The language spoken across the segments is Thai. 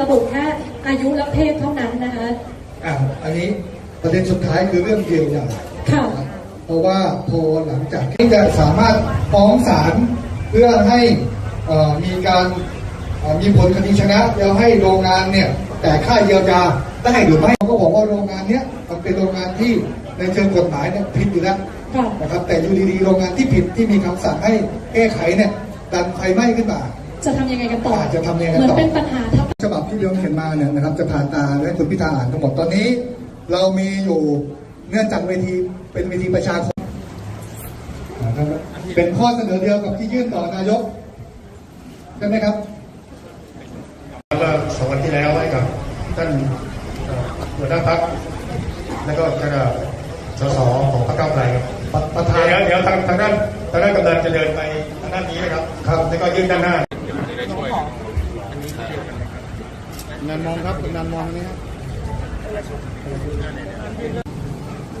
ระบุแค่อายุและเพศเท่านั้นนะคะ อะอันนี้ประเด็นสุดท้ายคือเรื่องเยียวยาค่ะ เพราะว่าพอหลังจากที่จะสามารถฟ้องศาลเพื่อให้เอ่อมีการเอ่อมีผลคดีชนะแล้วให้โรงงานเนี่ยแต่ค่าเยียวยาได้หรือไม่เขาก็บอกว่าโรงงานเนี้ยมันเป็นโรงงานที่ในเชิงกฎหมายเนี่ยผิดอยู่แล้วค่ะนะครับแต่อยู่ดีๆโรงงานที่ผิดที่มีคำสั่งให้แก้ไขเนี่ยดันไฟไหม้ขึ้นมา จะทำยังไงกันต่ออาจจะทำยังไงกันเหมือนต่อเป็นปัญหาทับ ฉบับที่พี่ต้องเขียนมาเนี่ยนะครับจะผ่านตาและคุณพิธาอ่านทั้งหมดตอนนี้ เรามีอยู่เนื่องจากเวทีเป็นเวทีประชาคมนะครับเป็นข้อเสนอเดียวกับที่ยื่นต่อนายกใช่ไหมครับเมื่อสองวันที่แล้วให้กับท่านเอ่อหัวหน้าพักแล้วก็คณะสสของพรรคก้าวไกลครับประประธานเดี๋ยวเดี๋ยวทางทางด้านทางด้านกำนันจะเดินไปทางด้านนี้นะครับครับแล้วก็ยื่นด้านหน้า งานมองครับงานมองนี่ครับ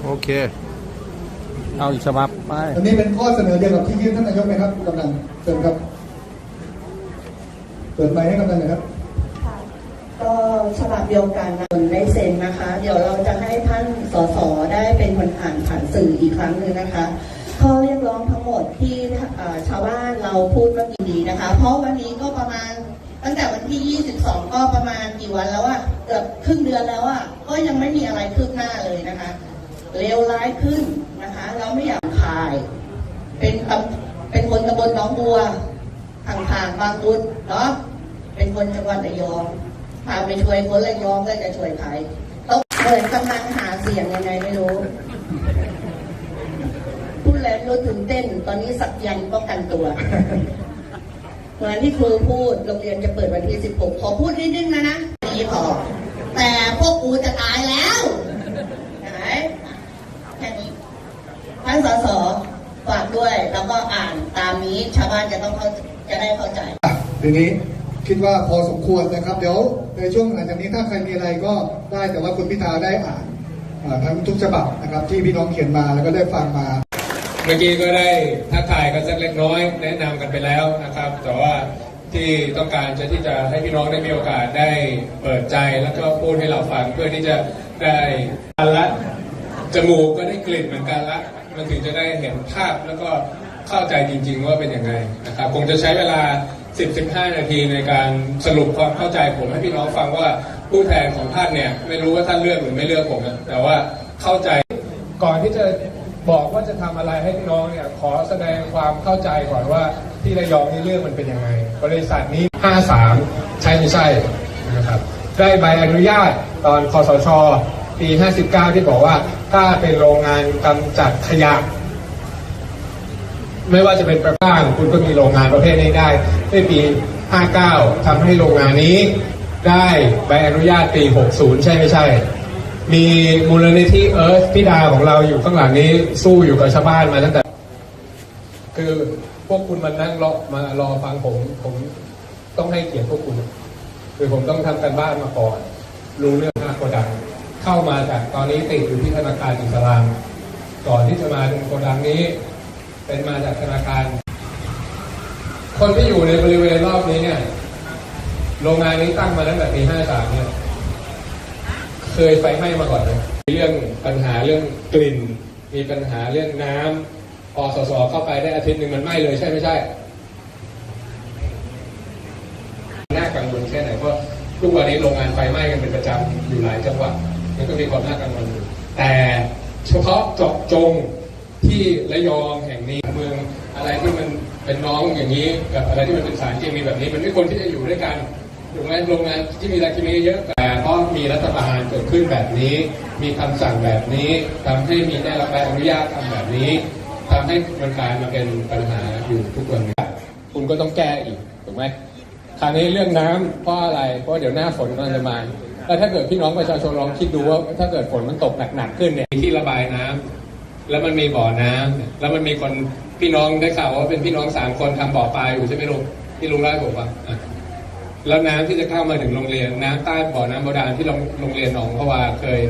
โอเค เอาอีกฉบับไปอันนี้เป็นข้อเสนอเดียวกับที่ยื่นท่านนายกไหมครับกำนันเชิญครับ เปิดไมค์ให้กำนันหนะครับก็ฉบับเดียวกันนะได้เซ็นนะคะ เดี๋ยวเราจะให้ท่านสสได้เป็นคนอ่านผ่านสื่ออีกครั้งหนึ่งนะคะข้อเรียกร้องทั้งหมดที่เอ่อชาวบ้านเราพูดเมื่อกี้นี้นะคะ เพราะวันนี้ก็ประมาณ ตั้งแต่วันที่ 22 ก็ประมาณกี่วันแล้วอะเกือบครึ่งเดือนแล้วอะก็ยังไม่มีอะไรคืบหน้าเลยนะคะเลวร้ายขึ้นนะคะ เราไม่อยากขาย เป็นตำเป็นคนตำบลหนองบัวห่างๆบางกุดเนาะเป็นคนจังหวัดระยองพาไปช่วยคนระยองก็จะช่วยใครต้องเหมือนกำลังหาเสียงยังไงไม่รู้พูดแล้วรู้ตื่นเต้น ตอนนี้สักยันต์ป้องกันตัว เหมือนที่ครูพูดโรงเรียนจะเปิดวันที่ 16 ขอพูดนิดนึงนะนะดีพอแต่พวกกูจะตายแล้วไหนแค่นี้ท่านสสฝากด้วยแล้วก็อ่านตามนี้ชาวบ้านจะต้องเข้าจะได้เข้าใจทีนี้คิดว่าพอสมควรนะครับ เดี๋ยวในช่วงหลังจากนี้ถ้าใครมีอะไรก็ได้แต่ว่าคุณพิธาได้อ่านทั้งทุกฉบับนะครับที่พี่น้องเขียนมาแล้วก็ได้ฟังมา เมื่อกี้ก็ได้ทักทายกันสักเล็กน้อย แนะนำกันไปแล้วนะครับ แต่ว่าที่ต้องการจะที่จะให้พี่น้องได้มีโอกาสได้เปิดใจแล้วก็พูดให้เราฟังเพื่อที่จะได้กันละจมูกก็ได้กลิ่นเหมือนกันละมันถึงจะได้เห็นภาพแล้วก็เข้าใจจริง ๆ ว่าเป็นยังไงนะครับคงจะใช้เวลา 10-15 นาทีในการสรุปความเข้าใจผมให้พี่น้องฟังว่าผู้แทนของท่านเนี่ยไม่รู้ว่าท่านเลือกหรือไม่เลือกผมนะแต่ว่าเข้าใจก่อนที่จะ บอกว่าจะทำอะไรให้พี่น้องเนี่ยขอแสดงความเข้าใจก่อนว่าที่ระยองนี่เรื่องมันเป็นยังไง บริษัทนี้ 53 ใช่ไม่ใช่นะครับได้ใบอนุญาตตอนคอสชปี 59 ที่บอกว่าถ้าเป็นโรงงานกำจัดขยะ ไม่ว่าจะเป็นประบ้างคุณก็มีโรงงานประเภทนี้ได้ในปี 59ทำให้โรงงานนี้ได้ใบอนุญาตปี 60 ใช่ไม่ใช่ มีมูลนิธิเอิร์ธพิดาของเราอยู่ข้างหลังนี้สู้อยู่กับชาวบ้านมาตั้งแต่ คือพวกคุณมานั่งรอมารอฟังผม ผมต้องให้เกียรติพวกคุณ คือผมต้องทำกันบ้านมาก่อน รู้เรื่องหน้าโกดัง เข้ามาจากตอนนี้ติดอยู่ที่ธนาคารอิสลาม ก่อนที่จะมาถึงโกดังนี้ เป็นมาจากธนาคาร คนที่อยู่ในบริเวณรอบนี้เนี่ยโรงงานนี้ตั้งมาตั้งแต่ปี 53 เนี่ย เคยไฟไหม้มาก่อนไหมมีเรื่องปัญหาเรื่องกลิ่น มีปัญหาเรื่องน้ำพอสสเข้าไปได้อาทิตย์หนึ่งมันไหม้เลยใช่ไม่ใช่น่ากังวลแค่ไหนเพราะทุกวันนี้โรงงานไฟไหม้กันเป็นประจำอยู่หลายจังหวัดมันก็มีความน่ากังวลอยู่แต่เฉพาะเจาะจงที่ระยองแห่งนี้เมืองอะไรที่มันเป็นน้องอย่างนี้กับอะไรที่มันเป็นสารเคมีแบบนี้ มันไม่ควรที่จะอยู่ด้วยกัน ถูกไหมโรงงานที่มีสารเคมีเยอะแต่เพราะมีรัฐประหารเกิดขึ้นแบบนี้ มีคำสั่งแบบนี้ทำให้มีได้รับใบอนุญาตทำแบบนี้ทำให้มันกลายมาเป็นปัญหาอยู่ทุกวันนี้คุณก็ต้องแก้อีกถูกไหมคราวนี้เรื่องน้ำเพราะอะไรเพราะเดี๋ยวหน้าฝนกำลังจะมาแล้วถ้าเกิดพี่น้องประชาชนลองคิดดูว่าถ้าเกิดฝนมันตกหนักๆขึ้นเนี่ยที่ระบายน้ำแล้วมันมีบ่อน้ำแล้วมันมีคนพี่น้องได้ข่าวว่าเป็นพี่น้องสามคนทำบ่อปลาอยู่ใช่ไหมลุงที่ลุงเล่าให้ผมฟังอะ แล้วน้ำที่จะเข้ามาถึงโรงเรียนน้ำใต้บ่อน้ำโบราณที่โรงโรงเรียนหนองพะวาเคย